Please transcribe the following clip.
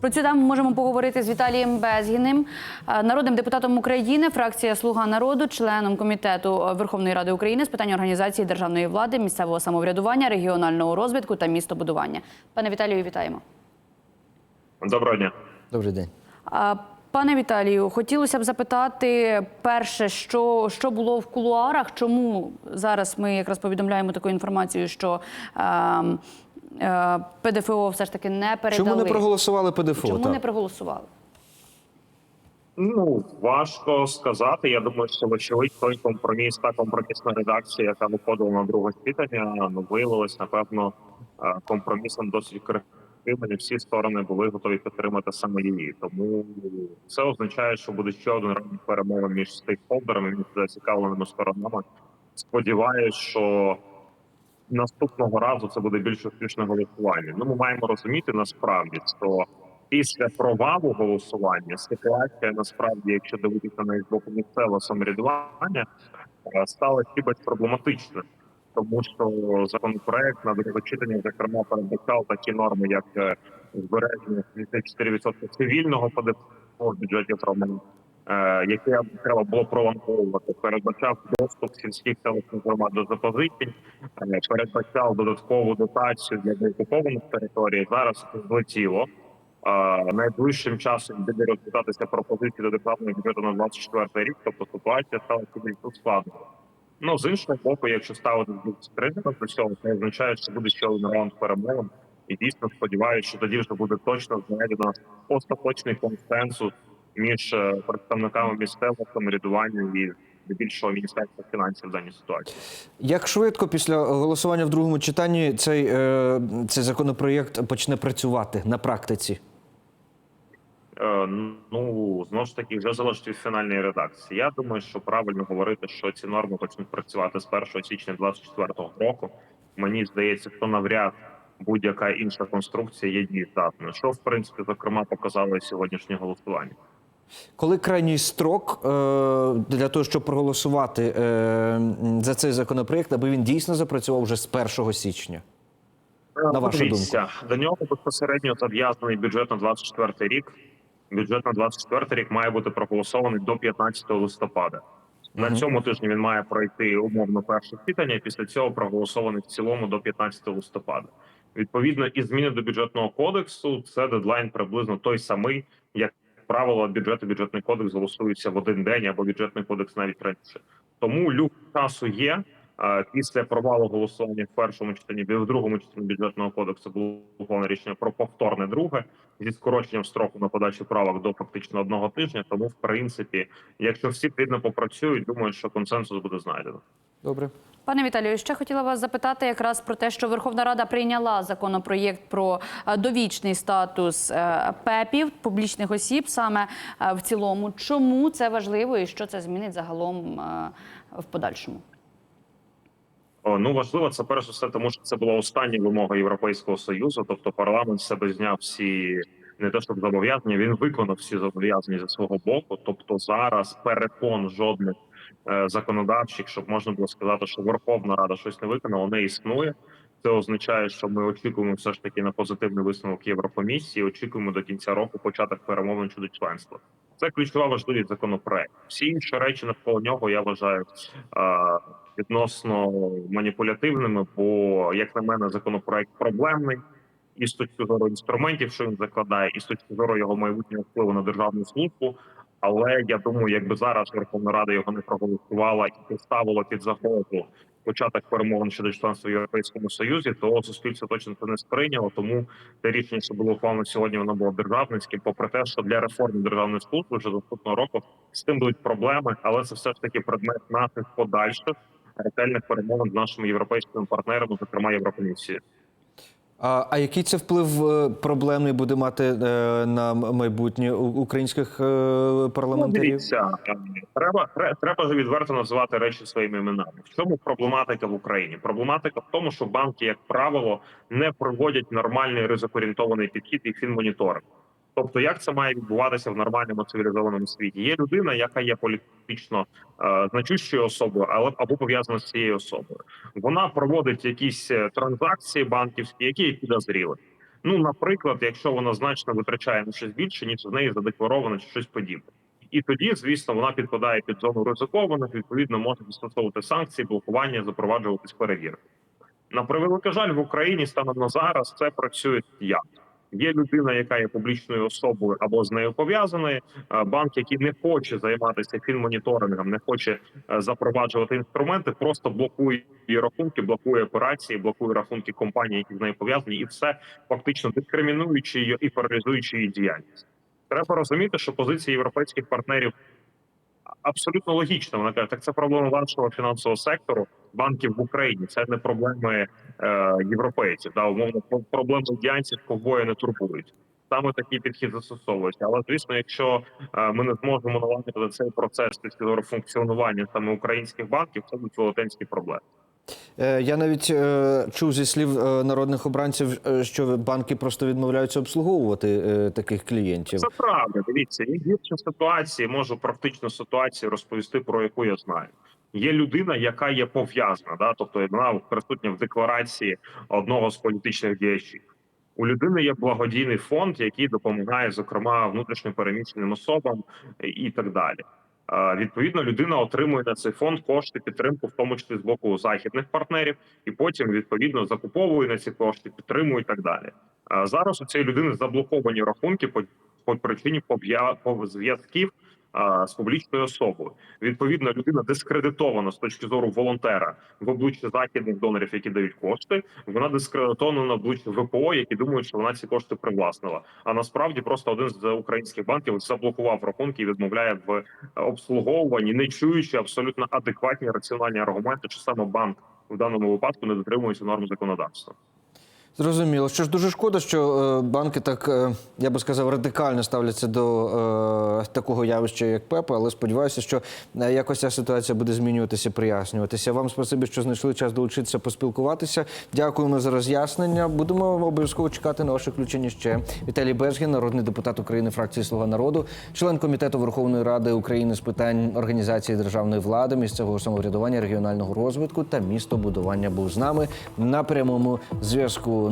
Про цю тему можемо поговорити з Віталієм Безгіним, е, народним депутатом України, фракція Слуга народу, членом комітету Верховної Ради України з питань організації державної влади, місцевого самоврядування, регіонального розвитку та містобудування. Пане Віталію, вітаємо. Доброго дня. Добрий день. Пане Віталію, хотілося б запитати перше, що, що було в кулуарах, чому зараз ми якраз повідомляємо таку інформацію, що е, ПДФО все ж таки не передали. Чому не проголосували ПДФО? Чому так? не проголосували? Ну важко сказати. Я думаю, що вочевидь той компроміс, та компромісна редакція, яка виходила на друге читання, ну виявилась напевно е, компромісом досить крихким. і Всі сторони були готові підтримати саме її. Тому це означає, що буде ще один раунд перемовин між стейкхолдерами, між зацікавленими сторонами. Сподіваюсь, що наступного разу це буде більш успішне голосування. Ну, ми маємо розуміти насправді, що після провалу голосування ситуація насправді, якщо дивитися на з боку місцевого самоврядування, е, стала хібать проблематичною. Тому що законопроект на друге читання, зокрема, передбачав такі норми, як е, збереження 74% цивільного ПДФО в яке треба було пролонговувати, передбачав доступ сільських селищних громад до запозичень, е, передбачав додаткову дотацію для деокупованих територій. Зараз злетіло. Е, Найближчим часом буде розглядатися пропозиції до державного бюджету на 24 рік, тобто ситуація стала більш складною. Ну з іншого боку, якщо ставити скриника до цього, це означає, що буде ще один раунд перемовин. І дійсно сподіваюся, що тоді вже буде точно знайдено остаточний консенсус між е, представниками місцевого самоврядування і більшого міністерства фінансів в даній ситуації. Як швидко після голосування в другому читанні цей, е, цей законопроєкт почне працювати на практиці? Е, Ну знову ж таки, вже залежить від фінальної редакції. Я думаю, що правильно говорити, що ці норми почнуть працювати з 1 січня 2024 року. Мені здається, що навряд будь-яка інша конструкція є дієздатною, що в принципі зокрема показало сьогоднішнє голосування. Коли крайній строк е, для того, щоб проголосувати е, за цей законопроєкт, аби він дійсно запрацював вже з 1 січня? На вашу Дивіться, до нього безпосередньо зав'язаний бюджет на 24 рік. Бюджет на 24 рік має бути проголосований до 15 листопада. На цьому тижні він має пройти умовно перше читання. Після цього проголосований в цілому до 15 листопада. Відповідно, і зміни до бюджетного кодексу це дедлайн приблизно той самий, як правило, бюджет і бюджетний кодекс голосуються в один день або бюджетний кодекс навіть раніше. Тому люк часу є. Після провалу голосування в першому читанні, в другому читанні бюджетного кодексу було ухвалене рішення про повторне друге зі скороченням строку на подачу правок до фактично одного тижня. Тому, в принципі, якщо всі плідно попрацюють, думаю, що консенсус буде знайдено. Добре. Пане Віталію, ще хотіла вас запитати якраз про те, що Верховна Рада прийняла законопроєкт про е, довічний статус е, ПЕПів, публічних осіб, саме е, в цілому. Чому це важливо і що це змінить загалом в подальшому? Ну важливо це перш за все, тому що це була остання вимога Європейського союзу. Тобто парламент себе зняв всі не те, щоб зобов'язання, він виконав всі зобов'язання зі свого боку. Тобто зараз перепон жодних законодавчих, щоб можна було сказати, що Верховна Рада щось не виконала, не існує. Це означає, що ми очікуємо все ж таки на позитивний висновок Єврокомісії. Очікуємо до кінця року початок перемовин щодо членства. Це ключова важливість законопроекту. Всі інші речі навколо нього я вважаю е, відносно маніпулятивними, бо як на мене, законопроект проблемний і з точки зору інструментів, що він закладає, і з точки зору його майбутнього впливу на державну службу. Але я думаю, якби зараз Верховна Рада його не проголосувала і поставила під загрозу початок перемовин щодо членства в Європейському Союзі, то суспільство точно це не сприйняло. Тому те рішення, що було ухвалено сьогодні, воно було державницьким. Попри те, що для реформи державної служби вже наступного року з тим будуть проблеми, але це все ж таки предмет наших подальших ретельних перемовин з нашими європейськими партнерами, зокрема Єврокомісією. А, а який це вплив е, проблемний буде мати е, на майбутнє українських е, Ну, парламентарів? дивіться, е, треба треба ж відверто називати речі своїми іменами. В чому проблематика в Україні? Проблематика в тому, що банки, як правило, не проводять нормальний ризикорієнтований підхід і фінмоніторинг. Тобто, як це має відбуватися в нормальному цивілізованому світі? Є людина, яка є політично е, значущою особою, але або пов'язана з цією особою. Вона проводить якісь е, транзакції банківські, які підозріли. Ну, наприклад, якщо вона значно витрачає на щось більше, ніж в неї задекларовано чи щось подібне. І тоді, звісно, вона підпадає під зону ризикованих, відповідно, може застосовувати санкції, блокування, запроваджуватись перевірки. На превеликий жаль, в Україні станом на зараз це працює як. Є людина, яка є публічною особою або з нею пов'язаний. е, Банк, який не хоче займатися фінмоніторингом, не хоче е, запроваджувати інструменти, просто блокує рахунки, блокує операції, блокує рахунки компаній, які з нею пов'язані, і все фактично дискримінуючи її і паралізуючи її діяльність. Треба розуміти, що позиція європейських партнерів абсолютно логічно. Вона каже, так це проблема вашого фінансового сектору, банків в Україні. Це не проблеми е, європейців. Да, умовно проблеми діянців ковбої не турбують. Саме такий підхід застосовується. Але звісно, якщо е, ми не зможемо налагодити цей процес після функціонування саме українських банків, це будуть велетенські проблеми. Е, Я навіть е, чув зі слів е, народних обранців, що банки просто відмовляються обслуговувати таких клієнтів. Це правда. Дивіться, є гірші ситуації. Можу практичну ситуацію розповісти, про яку я знаю. Є людина, яка є пов'язана, да, тобто вона присутня в декларації одного з політичних діячів. У людини є благодійний фонд, який допомагає, зокрема, внутрішньо переміщеним особам і так далі. Е, Відповідно, людина отримує на цей фонд кошти підтримку, в тому числі з боку західних партнерів, і потім відповідно закуповує на ці кошти, підтримує і так далі. Е, Зараз у цієї людини заблоковані рахунки по, по причині зв'язків з публічною особою. Відповідно, людина дискредитована з точки зору волонтера в обличчі західних донорів, які дають кошти. Вона дискредитована на обличчі ВПО, які думають, що вона ці кошти привласнила. А насправді просто один з українських банків заблокував рахунки і відмовляє в обслуговуванні, не чуючи абсолютно адекватні раціональні аргументи, що саме банк в даному випадку не дотримується норм законодавства. Зрозуміло. Що ж дуже шкода, що е, банки так, е, я би сказав, радикально ставляться до е, такого явища, як ПЕП, але сподіваюся, що якось ця ситуація буде змінюватися, прояснюватися. Вам спасибі, що знайшли час долучитися, поспілкуватися. Дякуємо за роз'яснення. Будемо обов'язково чекати на ваше включення ще. Віталій Безгін, народний депутат України, фракції Слуга народу, член комітету Верховної Ради України з питань організації державної влади, місцевого самоврядування, регіонального розвитку та містобудування був з нами на прямому зв'язку.